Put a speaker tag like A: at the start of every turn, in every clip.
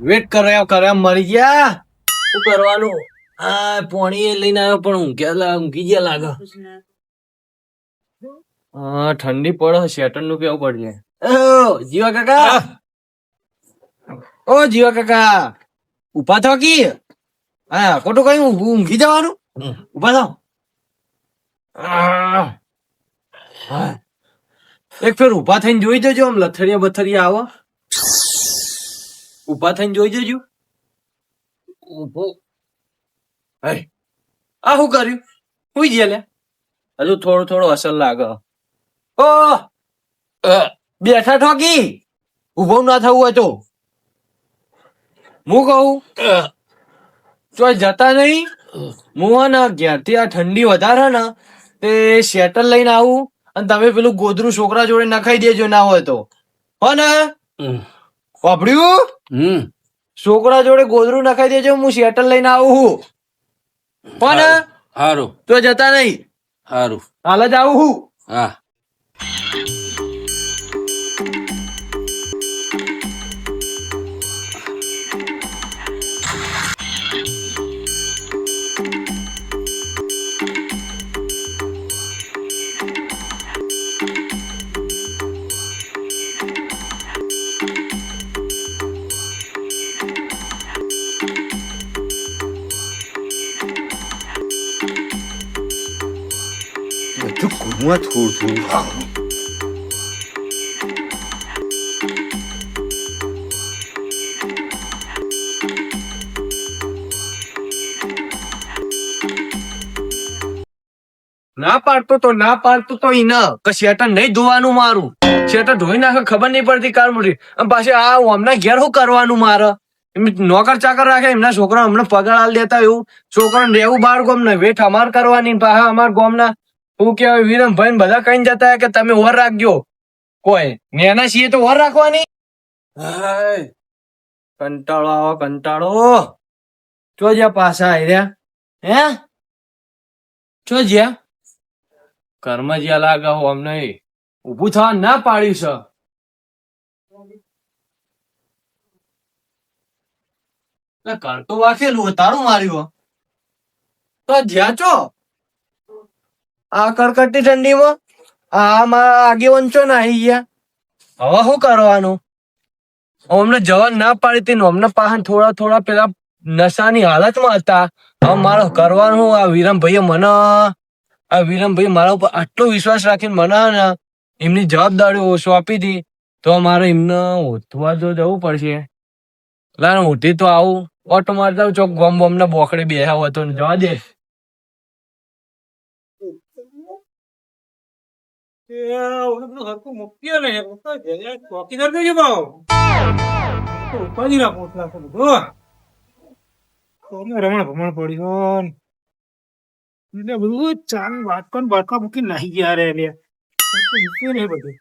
A: Wet કર્યા કર્યા મરી ગયા?
B: શું કરવાનું? આ પોણી લઈને આવ્યો પણ ઊંઘ્યા ઊંઘી ગયા લાગે.
A: હા ઠંડી પડે શેટરનું કેવું પડશે?
B: ઓ, જીવા કાકા.
A: ઓ જીવા કાકા. ઊભા થવા કી? હા ખોટું કઈ ઊંઘ- જવાનું? ઊભા થાવ. એક ફેર ઊભા થઈને જોઈ જજો આમ લથડિયા બથડિયા આવો. ઊભા થઈને જોઈ જજો.
B: ઊભો.
A: હે આ શું કર્યું? હુઈ ગયા લે હજુ થોડો થોડો અસર લાગે. ઓ બેઠા ઠોકી ઊભો ના થવું હોય તો. હું કહું? ચોય જતા નહીં? હું હે ને ઘેરથી આ ઠંડી વધારે ને તે શેટર લઈને આવું અને તમે પેલું ગોદરું છોકરા જોડે નખાઈ દેજો ના હોય તો. હો ને. વાપર્યું?
B: હમ.
A: છોકરા જોડે ગોદરું નખાઈ દેજો હું શેટર લઈને આવું છું. પણ
B: હારું.
A: તો જતા નહીં.
B: હારું.
A: હાલ જ આવું હું
B: હા.
A: ના પાડતો તો ના પાડતો તો ઈ ના. કે શેટર નહીં ધોવાનું મારું. શેટર ધોઈ નાખે, ખબર નહીં પડતી કાર મોટી પાછી આ હમણાં ઘેર શું કરવાનું મારે? નોકર ચાકર રાખે, એમના છોકરા હમણાં પગાર આલ દેતા એવું. છોકરાને રહેવું બાર ગોમ ને વેઠ, અમાર કરવાની પાછા અમાર ગોમના. હું કેવાય વિરમ ભાઈ બધા કઈ જતા કે તમે ઓર રાખજો? કોઈ? નેના છીએ તો ઓર રાખવાની? કંટાળો આવો કંટાળો. ચો જ્યાં પાછા રહ્યા? હે? ચો જ્યાં? કર્મ જ્યાં લાગે હો અમને ઉભું થવા ના પાડ્યું છે. કરતો હોય, તારું માર્યું તો જ્યાં ચો? આ કડકડતી ઠંડીમાં? આ મારા આગેવન ચો ના આવી ગયા. હવે શું કરવાનું? અમને જવા ના પાડી હતી અમને પાહન થોડા થોડા પેલા નશાની હાલતમાં હતા. હવે મારે કરવાનું આ વિરમભાઈએ મને, આ વિરમભાઈ મારા ઉપર આટલો વિશ્વાસ રાખીને મને ને એમની જવાબદારી સોંપી હતી. તો મારે એમને ઓથવા તો જવું પડશે. લાને ઉઠી તો આવું. ઓટો મારતા ચોક ગોમ બોમ ના બોકડે બેહ્યા હોય તો જવા દે
C: ચોકીદાર કઈ ભાવ ઉપાધિ રાખો એટલા તો બધું કોને રમણ ભમણ પડ્યો. એટલે બધું ચાલ બાટકા મૂકી નાહી ગયા રે લે આ તો મૂક્યું નહીં બધું.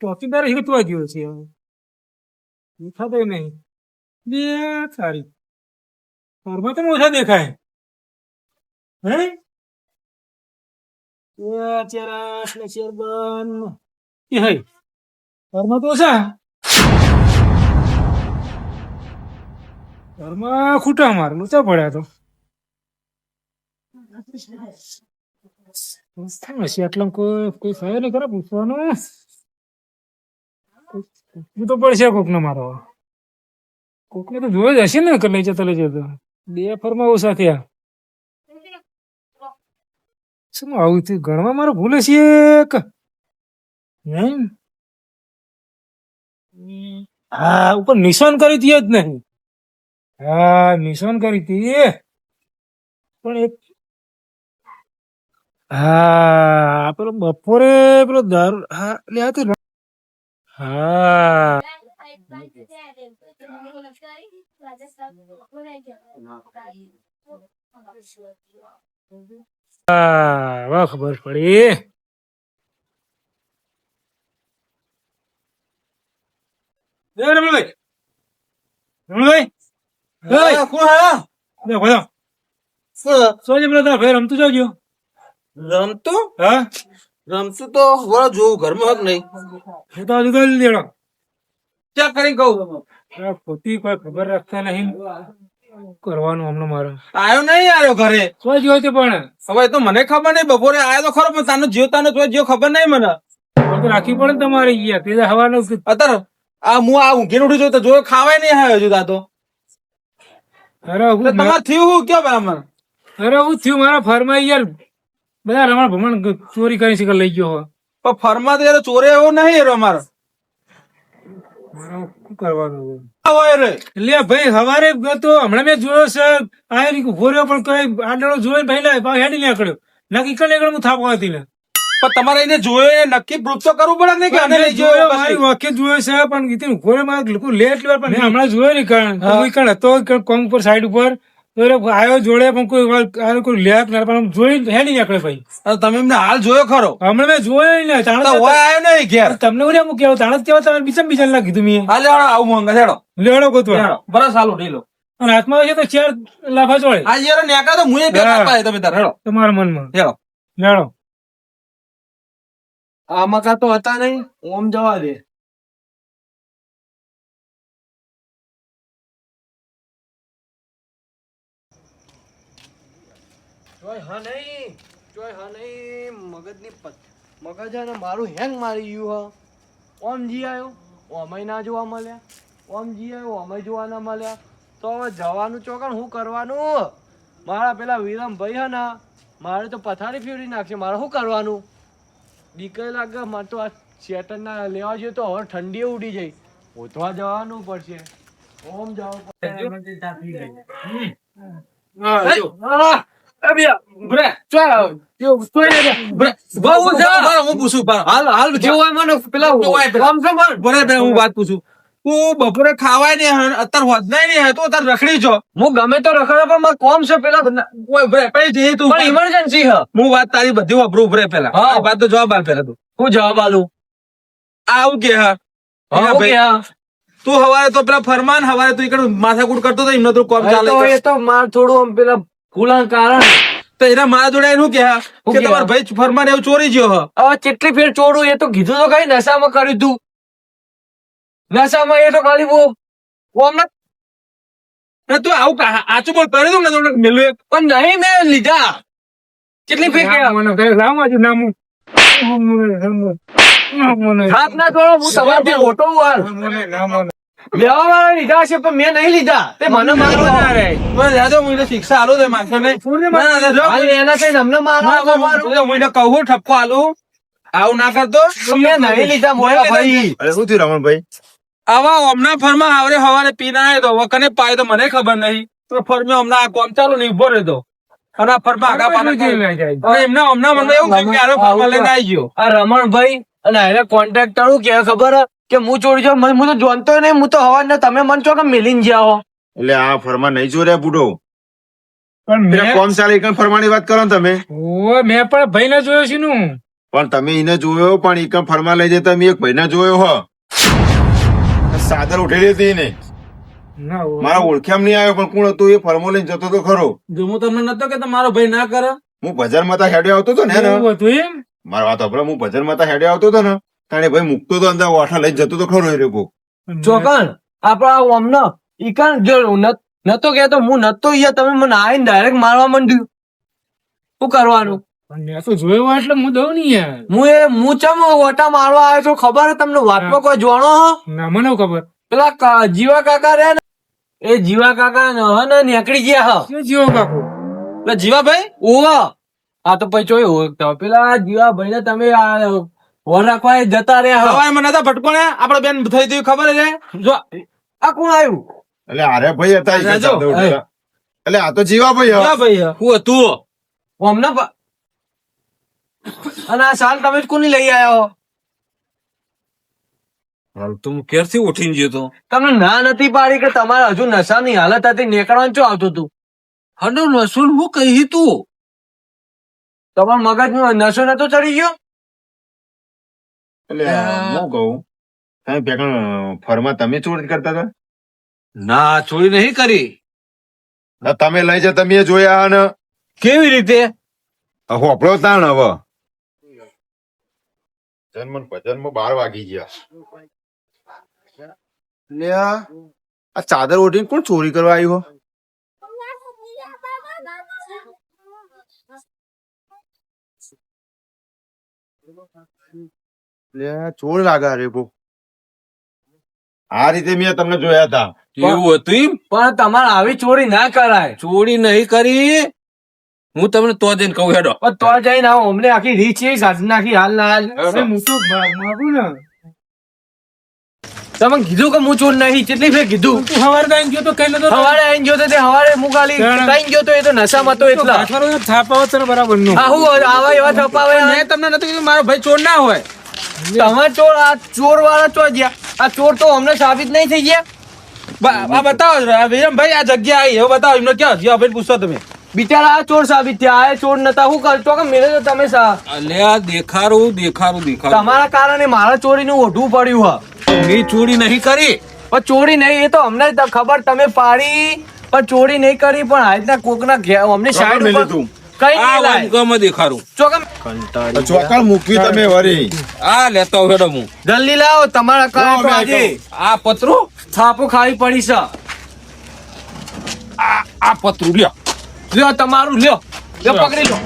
C: ચોકીદાર હિતવા ગયો છે હવે. દેખાતો નહીં. બે સારી. પર્વત ઓછા દેખાય. હે? ને શેરબન એ હઈ ઘરમાં તો ઓછા ઘરમાં ખૂટા માર લૂચા પડ્યા તો હશે આટલા કોઈ કોઈ થયો નહીં ખરા પૂછવાનું પૂછવું તો પડશે કોક ને મારો કોકને તો જોયો જ હશે ને લઈ જતા લઈ જતા બે ફરમાં ઓછા થયા શું આવું થયું? ગણવા મારો ભૂલે છે એક. હા, ઉપર નિશાન કરી હતી જ નહીં. હા, નિશાન કરી હતી. પણ એક હા પેલો બપોરે પેલો દારૂ હા લે આ તો હા હા. વાહ ખબર પડી. રમણભાઈ. રમણભાઈ.
A: હા, કોણ હા?
C: દેખો બધા સોજે પેલા તારા ભાઈ રમતું
B: રમતું?
C: હા.
B: રમતું તો વળો જોવું ઘરમાં હોત નહીં.
C: એ તો હજુ કરી દેડો
D: ચેક કરીને કહું?
C: આ ખોટી કોઈ ખબર રાખતા નહીં. કરવાનું હમણાં મારે?
D: આયો નહીં આવ્યો ઘરે.
C: કોઈ જોયો તે પણ?
D: હવે તો મને ખબર નહીં બપોરે આયો તો ખરો પણ તાનો જીવ તાનો જો જીવ ખબર નહીં મને.
C: તો રાખી પડે તમારે યાર તે હવાનો
D: અતર આ હું આ ઊંઘીને ઉઠું છું તો જોયો ખાવાય નહીં આવ્યો છું તાતો.
C: અરે
D: તમારે થયું હું કયો બ્રાહ્મણ
C: અરે હું થયું મારા ફરમાં યાર બધા રમણ ભમણ ચોરી કરી શકે લઈ ગયો
D: પણ ફરમાં તો યાર ચોરે એવો નહીં અમારો.
C: મારો શું કરવાનું
D: હોય રે.
C: એટલે ભાઈ સવારે તો હમણાં મેં જોયો છે આ ઊભો રહ્યો પણ કઈ આડળો જોયો ને ભાઈ લે હેડી નીકળ્યો નક્કી કરી નીકળ્યો હું થાપવા હતી ને
D: પણ તમારે એને જોયો નક્કી પ્રૂફ તો કરવું પડે ને કે આને લઈ
C: જોયો મારી વાક્ય જોયો છે પણ કીધું ઊભો રહ્યો લોકો લે એટલી પણ હમણાં જોયો નહીં કારણ કોઈ કણ હતો કોમ ઉપર સાઈડ ઉપર. આવ્યો જોડે પણ કોઈ કોઈ લે ના પણ જોઈ હેડી નીકળે ભાઈ.
D: તમે એમને હાલ જોયો ખરો.
C: હમણાં મેં જોયો નહીં તાણે
D: હોય આવ્યો નહીં ઘેર.
C: તમને હું એમ કેવું તાણે કેવા તમે બીજા બીજા ના કીધું મેં.
D: હાલે આવું મંગા લેડો
C: લેડો ગોતવા.
D: હેડો બરાબર સાલું ઢીલો
C: અને હાથમાં છે તો ચાર લાફા જોડે.
D: આ યાર નેકા તો મુએ બે
C: હા.
D: પાડે તમે તાર હેડો.
C: તમારા મનમાં.
D: હેડો.
C: લેડો
A: આમાં કા તો હતા નહીં ઓમ જવા દે. જોય હા નહીં જોય હા નહીં મગજની પત મગજ અને મારું હેંગ મારી ગયું હ. ઓમ જી આવ્યો ઓમય ના જોવા મળ્યા. ઓમ જી આવ્યો ઓમય જોવા ના મળ્યા. તો હવે જવાનું ચોકન શું કરવાનું? મારા પેલા વિરમભાઈ હે ને મારે તો પથારી ફેરવી નાખશે. મારે શું કરવાનું? દીકરી લાગે મારે તો આ શેટર ના લેવા જોઈએ તો હવે ઠંડી ઉડી જાય. ઓથવા જવાનું પડશે. ઓમ જવું
D: બહુ બપોરે ખાવાય ને અત્યાર નહીં હે, તો અત્યારે રખડી છો
A: હું ગમે તો રખડે પણ મારે કોમ છે પેલા.
D: જઈએ તું
A: પણ ઇમરજન્સી હ.
D: હું વાત તારી બધી વાપરું ઉભરે પેલા.
A: હા.
D: વાત તો જવાબ આલ પેલા તું.
A: હું જવાબ આલું.
D: આવું કે હા. તું હવારે તો પેલા ફરમાન હવારે તું માથાકૂટ કરતો હતો એમને તો કોમ ચાલે
A: તો એ તો માર થોડું પેલા ભૂલાણ કારણ?
D: તો એના મારા જોડે એનું કે કે
A: કે
D: તમારો ભાઈ ફરમાન એવું ચોરી ગયો હ?
A: હવે કેટલી ફેર ચોરું? એ તો કીધું તો કઈ નશામાં કર્યું તું. નશામાં એ તો ખાલી બહુ ઓમ
D: ને તું આવું આચું બોલ કરી દઉં ને તમને મેલું એક.
A: પણ નહીં મેં લીધા. કેટલી ફેર
C: લાવો નામ નામું મને
A: હાથ ના જોડો હું તમારે મોટો વાર લેવા વાળા લીધા હશે પણ મેં નહીં લીધા. તે મને મારવા ના રે
D: મને જાજો હું શિક્ષા આલું તે માણસો ને ના, ના, ના, જો.
A: એના થઈને અમને મારવા
D: ના, હું કહું ઠપકો આલું. આવું ના કરતો.
A: મેં નહીં લીધા મોટા ભાઈ.
E: શું થયું રમણભાઈ?
D: આવા હમણાં ફરમાં આવરે હવારે પીના આવ્યો તો હવે કને પાય તો મને ખબર નહીં. તો ફરમે હમણાં આ કોમ ચાલુ નહીં ઊભો રહેતો. અને આ ફરમાં આગા કરે. હવે એમને હમણાં મને એવું થયું કે આરો ફરમાં લઈને આવી ગયો.
A: આ રમણભાઈ અને એને કોન્ટ્રાક્ટર હું કે ખબર? હે? કે હું ચોરી જાઉં હું તો જોનતો નહીં હું તો હવા ને તમે મન છો કે મિલીન જ્યાં હો.
E: એટલે આ ફરમા નહીં ચોર્યા બુડો.
C: પણ મેં
E: કોમ ચાલે એકણ ફરમાની વાત કરો તમે.
C: ઓ મેં પણ ભાઈ ને જોયો છે નું
E: પણ તમે એને જોયો પણ એકણ ફરમા લઈ જતા મેં એક ભાઈ ને જોયો હો. સાદર ઉઠેલી હતી
C: ને ના
E: મારા ઓળખ્યામ નહીં આવ્યો પણ કોણ હતું એ ફરમો લઈને જતો તો ખરો.
D: જો હું તમને નતો કે તમારો ભાઈ ના કરે.
E: હું બજારમાં તા હેડે આવતો તો ને મારા વાત સાંભળો, હું બજારમાં તા હેડે આવતો તો ને? તાણે ભાઈ મૂકતો તો અંદર વાઠા લઈ જતો તો ખરો એ લોકો.
A: ચોકન આપડા ઓમનો ઈકન જો નત- કહેતો હું નતો અહીંયા તમે મને આવીને ડાયરેક્ટ મારવા માંડ્યું. શું કરવાનું?
C: મેં તો જોયો એટલે હું દઉં નહીં યાર.
A: હું એ હું ચમ ઓટા મારવા આવ્યો છું ખબર હે તમને? વાતમાં કોઈ જોણો
C: ના મને ખબર?
A: પેલા જીવા કાકા રે ને એ જીવા કાકા ને હે ને નીકળી ગયા હ.
C: શું જીવો પેલા
D: એટલે જીવાભાઈ
A: ઓવા આ તો પછી જોયું પેલા જીવા ભાઈ ને તમે આ વર જતા રહ્યા
D: હવાય મને તો ભટકોણે. આપડે બેન થઈ ગયું ખબર છે? જો
A: આ કોણ આવ્યું?
E: એટલે આરે ભાઈ હતા. એટલે આ તો જીવા ભાઈ હે.
D: જીવાભાઈ હું. હતું?
A: અમને અને આ સાલ તમે જ કોની લઈ આવ્યો હો?
D: હાલ તો હું ક્યારથી ઉઠીને ગયો તો.
A: તમને ના નથી પાડી કે તમારે હજુ નશાની હાલત હતી નીકળવાનું શું આવતું હતું?
D: હડો નસુલ હું કહી તું.
A: તમારા મગજમાં નશો નતો ચડી ગયો?
E: એટલે હું કહું તમે ભેગા ફરમાં તમે ચોરી કરતા હતા?
D: ના ચોરી નહીં કરી.
E: ના, તમે લઈ જા તમે જોયા અને
D: કેવી રીતે?
E: હોપડો તાણ હવે. જન્મ ભજન બાર વાગી ગયા. લે આ આ ચાદર ઓઢીને કોણ ચોરી કરવા આવ્યું હો? લે આ ચોર લાગે રે બહુ. આ રીતે મેં તમને જોયા હતા
B: એવું હતું એમ?
A: પણ તમારે આવી ચોરી ના કરાય.
B: ચોરી નહીં કરી? હું તમને તો જઈને કહું હેડો.
A: પણ તો જઈને આવો અમને આખી રીચ એ સાધી નાખી હાલ ના હાલ.
C: હું તો મારું ને.
A: તમે કીધું કે હું ચોર નહીં? કેટલી ફેર કીધું?
C: તું સવારે આઈને ગયો તો કઈ નતો
A: સવારે આઈને ગયો તો તે સવારે હું ખાલી કઈ ગયો તો એ તો નશામાં તો એટલા.
C: થાપાવો છે
A: બરાબરનું. હું આવા એવા થપાવે
D: મેં તમને નથી કીધું મારો ભાઈ ચોર ના હોય.
A: તમાર ચોર આ ચોર વાળા ચો ગયા. આ ચોર તો અમને સાબિત નહીં થઈ ગયા.
D: આ બતાવો વિરમભાઈ આ જગ્યા આવી. હવે બતાવો એમને ક્યાં જીવા ભાઈ પૂછો તમે.
A: બિચારા આ ચોર સાબિત થયા. આ ચોર નતા. હું કરતો કે મેળે તો તમે સા
B: અલે આ દેખારું દેખારું દેખારું
A: તમારા કારણે મારા ચોરીનું ઓઢું પડ્યું હા.
B: મેં ચોરી નહીં કરી.
A: પણ ચોરી નહીં એ તો અમને ખબર તમે પાડી. પણ ચોરી નહીં કરી પણ આ રીતના કોકના અમને સાઈડ ઉપર
E: તું?
A: કઈ
B: આ
A: નહીં
B: દેખારું
A: ચોકમ
E: ચોકડ મૂક્યું તમે વરી.
B: આ લેતો હેડો હું.
A: જલ્દી લાવો તમારા કારણે આજે
B: આ પતરું?
A: છાપો ખાવી પડી છે.
B: આ આ પતરું લ્યો.
A: લ્યો તમારું લ્યો. લ્યો પકડી લો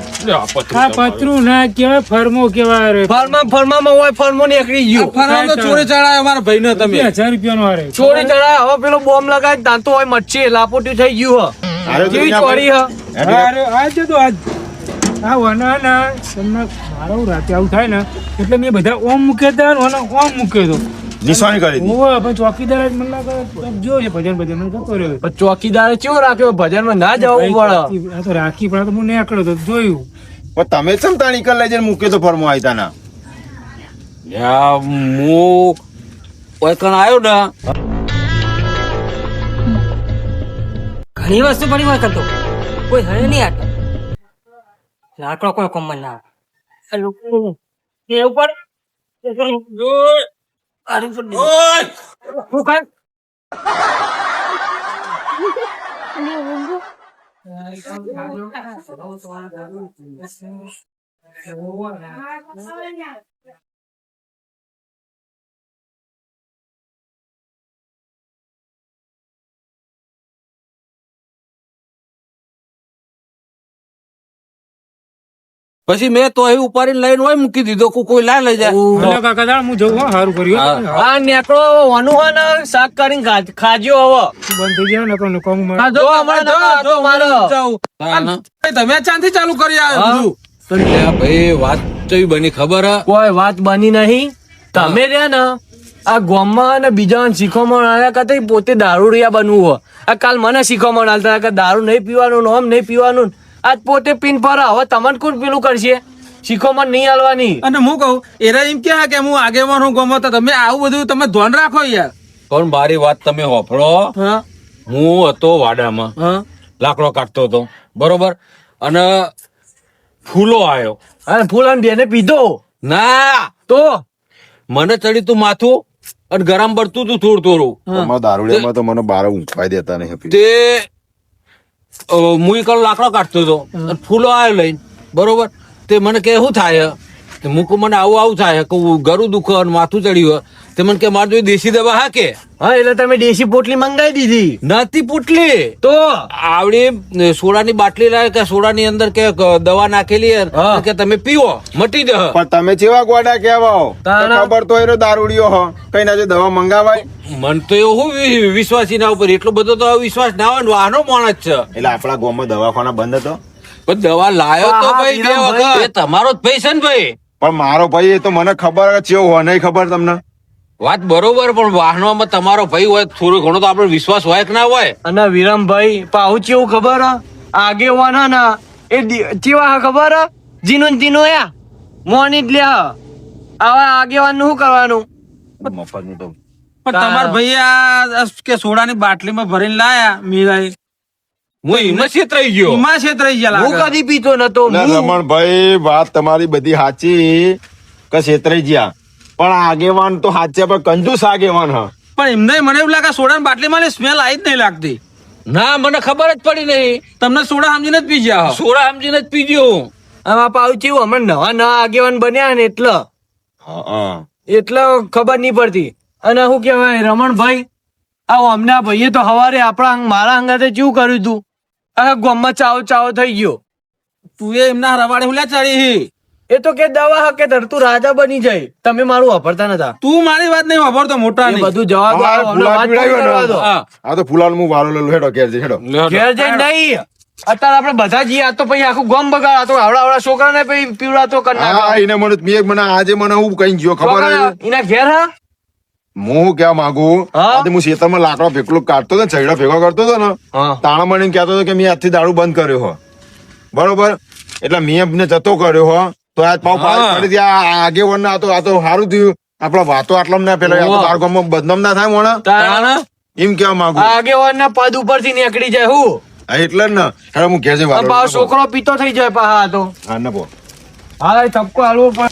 B: આ પતરું
C: ના કેવાય ફરમો કેવાય રે
A: ફરમા ફરમામાં હોય ફરમો નીકળી ગયો
D: ફરાવ તો ચોરી ચડાયો. મારા ભાઈને તમે.
C: હજાર રૂપિયાનો હારે.
A: ચોરી ચડાય હવે પેલો બોમ્બ લગાય દાંતો હોય મચ્છી લાપોટી થઈ ગયું હ.
E: અરે
A: કેવી ચોરી હ.
E: ભાઈ.
C: આજ તો આજ આ વના તમને મારો રાતે આવું થાય ને એટલે મેં બધા ઓમ મૂકે હતા ને ઓમ મૂકે તો
E: નિશાની કરી હતી.
C: પણ ચોકીદાર જ મને લાગે જો છે ભજન ભજન. જતો રહ્યો
A: પણ ચોકીદારે ચેવો રાખ્યો? ભજનમાં ના જવું પડે.
C: આ તો રાખી પણ તો હું નીકળ્યો તો જોયું.
E: પણ તમે ચમ તાણી નીકળ લઈ જઈને મૂક્યો તો ફરમો આયતા ના
B: યા, હું કોઈ કણ આવ્યો ને?
F: ઘણી વસ્તુ પડી હોય કરતો. કોઈ હળે નહીં આટલો. લાકડો કોઈ કોમન ના આવે. એ ઉપર. હું કાંઈ?
B: પછી મેં તો અહીં ઉપાડીને લઈને હોય મૂકી દીધો. કોઈ કોઈ ના લઈ જાય.
C: કાકા હું જઉં સારું કર્યું હો.
A: આ નેકળો વાનું હોય ને શાક કરીને ખાજ્યો ખાજો હવે.
C: બંધ થઈ જાય ને પણ નકામું મારે.
A: જો હમણાં
D: જો, જો,
A: મારો.
D: તમે ચાંદી ચાલુ કરી
A: આવ્યો.
D: બધું
B: ભાઈ વાત તો બની ખબર હે?
A: કોઈ વાત બની નહીં. તમે રહ્યા ને આ ગોમમાં અને બીજા શીખવામાં આવ્યા કરતા પોતે દારૂ રિયા બનવું હોય. આ કાલ મને શીખવામાં આવતા કે દારૂ નહીં પીવાનું નોમ નહીં પીવાનું આજ પોતે પીન પર હવે તમને કોણ પેલું કરશે? શીખવામાં નહીં હાલવાની.
D: અને હું કહું એરા એમ કે કે હું આગેવાન હું ગમો તમે આવું બધું તમે ધ્યાન રાખો યાર.
B: પણ મારી વાત તમે હોફળો
A: હું.
B: હતો વાડામાં.
A: હા.
B: લાકડો કાઢતો હતો. બરોબર? અને ફૂલો આવ્યો
A: અને ફૂલાન બેને પીધો.
B: ના.
A: તો?
B: મને ચડી તું માથું અને ગરમ પડતું તું થોડું થોડું.
E: અમારા દારૂડિયામાં તો મને બાર ઊંઘવાઈ દેતા નહીં.
B: તે હું લાકડો કાઢતો હતો. ફૂલો આવ્યો લઈને. બરોબર? તે મને કે શું થાય? મૂકું મને આવું આવું થાય? કે ગરું દુખે અને માથું ચડ્યું હોય. તે મને કે મારે જોઈ દેશી દવા હા કે?
A: હા એટલે તમે દેશી પોટલી મંગાવી દીધી.
B: નથી પોટલી?
A: તો?
B: આવડી સોડાની બાટલી લાવે કે સોડાની અંદર કે દવા નાખેલી કે તમે પીવો મટી જશે
E: પણ તમે જેવા ગોડા કેવાઓ ખબર તો એનો દારૂડિયો હો કઈ ના જે દવા મંગાવાય.
B: મન તો એવું વિ- વિશ્વાસી ના ઉપર એટલો બધો તો વિશ્વાસ ના હોય આનો વાનો માણસ છે.
E: એટલે આપણા ગામમાં દવાખાના બંધ હતો?
B: પણ દવા લાયો તો ભાઈ બે વખત. તમારો જ ભાઈ છે ને ભાઈ.
E: પણ મારો ભાઈ એ તો મને ખબર જ છે હોય નહીં ખબર તમને?
B: વાત બરોબર પણ વાહનોમાં તમારો ભાઈ હોય થોડો ઘણો તો આપણે વિશ્વાસ હોય કે ના હોય?
A: અને વિરમભાઈ પાહુ ચેવું ખબર? હ? આગેવાન ના. ને એ ચેવા ખબર? જીનું જીનું યા મોની જ લે હ. આવા આગેવાનનું શું કરવાનું?
E: મફતનું તો.
D: પણ તમારા ભાઈ આ કે સોડાની બાટલીમાં ભરીને લાયા મીરાએ?
B: હું એમાં છેતરાઈ ગયો.
D: એમાં છેતરાઈ ગયા
A: હું કદી પીતો નતો
E: રમણભાઈ વાત તમારી બધી સાચી કે છેતરાઈ ગયા. પણ આગેવાન તો હાચે પણ કંજુસ આગેવાન હા.
D: પણ એમને મને એવું લાગે સોડાની બાટલીમાં સ્મેલ આવી જ નહીં લાગતી.
B: ના મને ખબર જ પડી નહીં.
D: તમને સોડા સમજીને જ પીજ્યા.
B: સોડા સમજીને જ પીજો
A: આમાં પાહુ ચેવું અમે નવા નવા આગેવાન બન્યા ને એટલે.
E: હા
A: એટલે ખબર નહીં પડતી. અને શું કહેવાય રમણભાઈ આ અમને આ ભાઈએ તો હવારે આપણા મારા અંગાતે કેવું કર્યું તું. આખા ગોમમાં ચાવો ચાવો થઈ ગયો.
B: તું એ એમના રવાડે હું લે ચડી
A: એ તો કે દવા હકે ધરતું રાજા બની જાય. તમે મારું વાપરતા નતા.
B: તું મારી વાત નહીં વાપરતો મોટા
A: એ
B: નહીં.
A: બધું જવાબ
E: આ તો ફૂલાલ હું વારો લેલો હેડો ઘેર જઈ હેડો.
A: ઘેર જઈ નહીં. અત્યારે આપણે બધા જઈએ આ તો પછી આખું ગમ બગાડ આ તો આવડા આવડા છોકરાને પછી પીવડાતો કરના
E: હા એને મને મેં મને આજે મને હું કઈ ગયો ખબર?
A: એના ઘેર હા?
E: હું શું કહેવા માંગુ?
A: હા?
E: આજે હું શેતરમાં લાકડો ફેકલું કાઢતો હતો ને ચૈડો ભેગો કરતો હતો ને
A: હા.
E: તાણા મને કહેતો હતો કે મેં આજથી દારૂ બંધ કર્યો હો. બરોબર? એટલે મેં જતો કર્યો હો. તો આજ
B: હા.
E: ફરીથી આ આગેવાન આ તો આ તો સારું થયું. આપડા વાતો આટલા ના પેલા આ તો
A: ઓવા.
E: તારા ગામમાં બદનામ ના થાય મોણા. એમ કેવા માંગુ?
A: આગેવાનના પદ ઉપરથી નીકળી જાય હું?
E: હા, એટલે જ ને. હું ઘેર
A: છોકરો પીતો થઈ જાય પાછા આ તો.
E: હા ના બો
A: હા એ હાલવો પડે.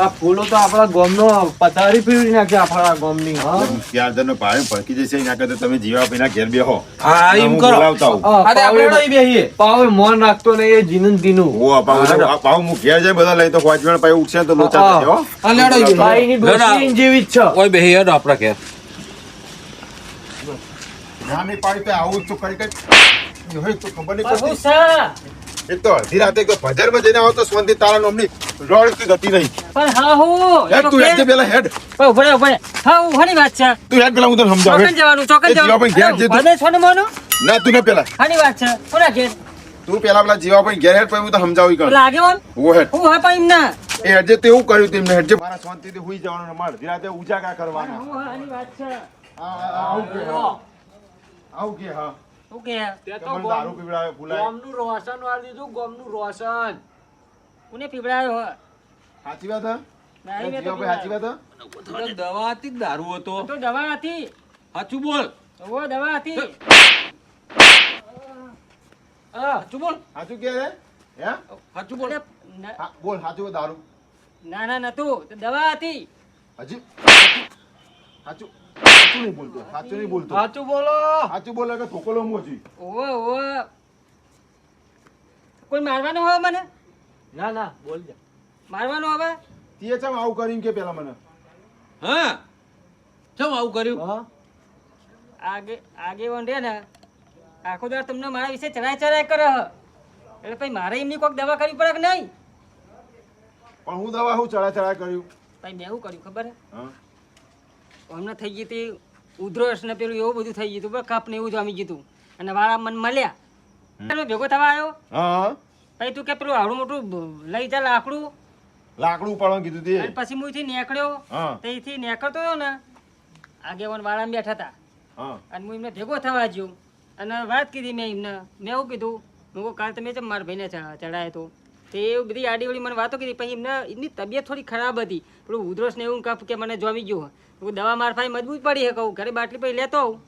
A: આ ફૂલો તો આપણા ગામનો પથારી પીવડી નાખે આપણા ગામની હા.
E: ત્યાર જણનો ભાઈ ભડકી જશે એના કરતા તમે જીવા પીના ઘેર બેહો.
B: હા એમ કરો.
E: બોલાવતા.
B: અરે આપણે નહીં બેહીએ.
A: પાવે મોન રાખતો નહીં એ જીનન ને
E: ઓ પાવ પાવ હું ઘેર જાય બધા લઈ તો પાંચ પાય ઉઠશે તો લોચા થશે, હો.
B: આ લેવડો ઈ.
A: ભાઈની ડોશી જેવી જ છે.
B: ઓય બેહી હેડો આપણા ઘેર.
E: ના પાડી તો આવું તો કરી કઈ હોય તો ખબર નહીં પડતી. એક તો અડધી રાતે કોઈ ભજરમાં જઈને આવો તો તારા નામની રોડ કે ગતિ
F: પણ હા હું
E: હેડ તું હેડ પેલા હેડ
F: પણ ઊભો રહે, ઊભો રહે. હા હું ઘણી વાત છે.
E: તું હેડ પેલા હું તને સમજાવું
F: ચોકન જવાનું ચોકન
E: એ ઘેર
F: જવાનું
E: જતું.
F: મને
E: ના તું ને પેલા
F: ઘણી વાત છે. કોના ઘેર?
E: તું પેલા પેલા જીવા પણ ઘેર હેડ પછી હું તને સમજાવી કર.
F: પેલા આગેવાન?
E: ઓ હેડ.
F: હું હા પણ ના
E: એ હેડ જે તે કર્યું તેમને હેડ. જે મારા શાંતિથી હુઈ જવાનું ને મારે. તે રાતે ઉજાગરા કરવાના.
F: હું હા વાત છે.
E: આ- આ- આવું કે આવું કે હા.
A: તે રોશન વાળી દીધું ગામનું રોશન.
F: કોને પીવડાયો હો
E: સાચી વાત હે?
F: નહીં મેં તો
E: જીવાભાઈ સાચી વાત હે?
B: દવા હતી દારૂ હતો?
F: તો દવા હતી.
B: સાચું બોલ.
F: ઓ દવા હતી.
B: સાચું બોલ.
E: સાચું કે રે હે?
B: સાચું બોલ.
E: બોલ સાચું દારૂ?
F: ના ના નતું તો દવા હતી.
E: હજી? સાચું સાચું નહીં બોલતો સાચું નહીં બોલતો.
A: સાચું બોલો.
E: સાચું બોલે કે ઠોકલો મોજી.
F: ઓવો ઓવો. કોઈ મારવાનું હોય મને?
A: ના ના બોલ જા.
F: મારવાનું હવે?
E: તે ચમ આવું કરીને કે પેલા મને?
B: હા? ચમ આવું કર્યું?
A: હા?
F: આગે આગેવાન રે ને આખો દાડ તમને મારા વિશે ચરાય ચરાય કરે એટલે પછી મારે એમની કોઈક દવા કરવી પડે કે નહીં?
E: પણ હું દવા હું ચડા ચડા કર્યું?
F: ભાઈ મેં એવું કર્યું ખબર હે? હમણાં થઈ ગઈ હતી ઉધરસ ને પેલું એવું બધું થઈ ગયું હતું કપ ને એવું જામી ગયું હતું. અને વાળા મન મળ્યા. ભેગો થવા આવ્યો?
E: હા.
F: પછી તું કે પેલું આવડું મોટું લઈ જા લાકડું.
E: લાકડું ઉપાડવાનું કીધું તે.
F: અને પછી હું થી નીકળ્યો.
E: હા.
F: ત્યાંથી નીકળતો હતો ને આગેવાન વાળા બેઠા હતા. અને હું એમને ભેગો થવા ગયો. અને વાત કીધી મેં એમને. મેં એવું કીધું હું કહું કાલ તમે મારા ભાઈને ચડાયો તો. તે એવું બધી આડીવડી મને વાતો કીધી. પછી એમને એમની તબિયત થોડી ખરાબ હતી. પેલું ઉધરસ ને એવું કપ કે મને જોમી ગયું હું દવા મારફાઈ મજબૂત પડી હે કહું. ઘરે બાટલી પછી લેતો આવું.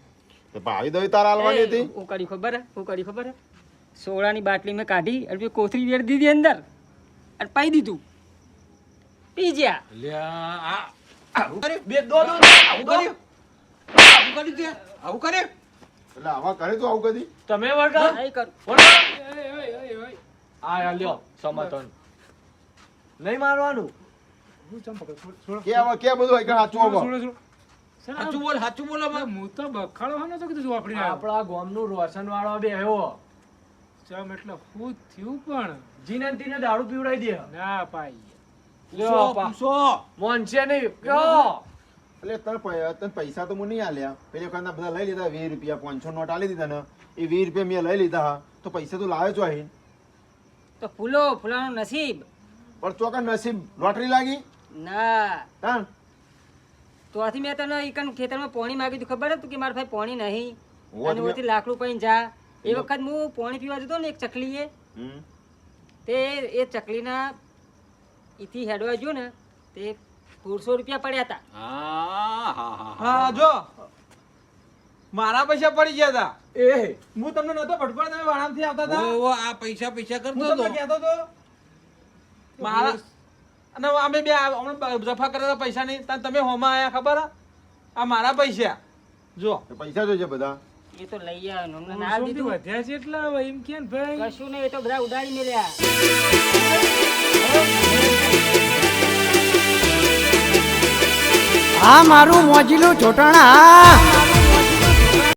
E: ભાવી દવી તારા હાલવાની હતી?
F: હું કરી ખબર હું? કરી ખબર હે સોળાની બાટલી મેં કાઢી અને કોથળી વેર દીધી અંદર અને પાઈ દીધું. પી
B: આવું
A: બે દો દો
B: આવું કર્યું? આવું કર્યું તે? આવું કર્યું?
E: એટલે આવા કરે તું આવું કદી
A: તમે વળગા?
F: નહીં કરું.
A: આ લ્યો સમાધાન નહીં મારવાનું?
E: કે આવા કે બધું એક સાચું આવો
B: સાચું બોલ સાચું બોલ
C: હું તો બખાડો હા નતો કીધું વાપરી
A: આપણા ગામનું રોશન વાળો બે આવ્યો.
C: ચમ એટલે ખુદ થયું પણ.
A: જીનન તીને દારૂ પીવડાવી દે.
C: ના પાઈ.
A: લ્યો
B: પૂછો, મોન
A: છે નહીં. કયો
E: એટલે તને તને પૈસા તો હું નહીં આલ્યા. પેલી વખત બધા લઈ લીધા વીસ રૂપિયા પાંચસો નોટ આલી દીધા ને. એ વીસ રૂપિયા મેં લઈ લીધા હા. તો પૈસા તો લાવ્યો છો અહીં
F: તો ફૂલો ફૂલાનો નસીબ.
E: પણ ચોકા નસીબ? લોટરી લાગી?
F: ના.
E: હા
F: તો આથી મેં તને ઈકન ખેતરમાં પોણી માંગી હતું ખબર હતું કે મારા ભાઈ પોણી નહીં? અને ઓથી લાકડું પૈન જા. એ વખત હું પોણી પીવા જતો ને એક ચકલીએ.
E: હમ.
F: તે એ ચકલીના ઈથી હેડવા ગયો ને તે સોળસો રૂપિયા પડ્યા હતા
B: હા,
D: જો. મારા પૈસા પડી ગયા હતા
A: એ
D: હું તમને નતો ભટકોળ તમે વાણામથી આવતા હતા
B: ઓ, આ પૈસા પૈસા કરતો હતો
D: કહેતો હતો મારા અને અમે બે હમણાં જફા કરતા હતા પૈસા નહીં તાન તમે હોમાં આયા ખબર? આ મારા પૈસા. જો.
E: તો પૈસા જોઈએ બધા.
F: એ તો લઈ આવ્યો ને અમને ના
C: સોમથી
F: દીધું
C: વધ્યા છે એટલા એમ કે ને ભાઈ.
F: કશું નહીં એ તો બધા ઉડાડી મેલ્યા
G: હા મારું મોજીલું ચોટાણા